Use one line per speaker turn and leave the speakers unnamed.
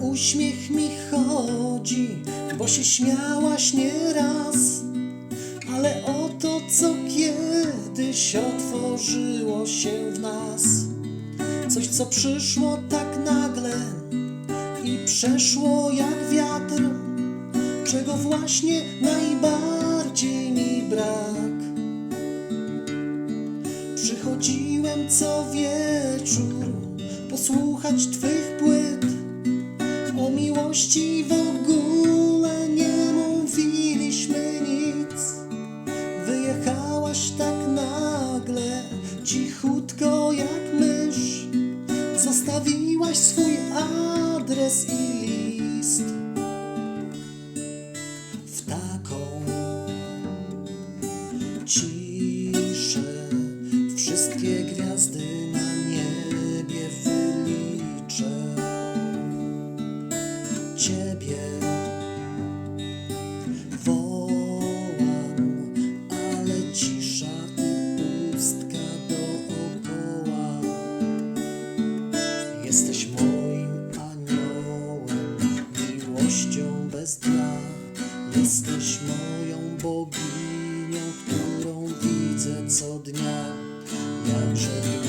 uśmiech mi chodzi, bo się śmiałaś nieraz. Ale oto co kiedyś otworzyło się w nas. Coś co przyszło tak nagle i przeszło jak wiatr, czego właśnie najbardziej mi brak. Przychodziłem co wieczór posłuchać Twych płyt. Miłości w ogóle nie mówiliśmy nic. Wyjechałaś tak nagle, cichutko jak mysz. Zostawiłaś swój adres i bez. Jesteś moją boginią, którą widzę co dnia. Jakże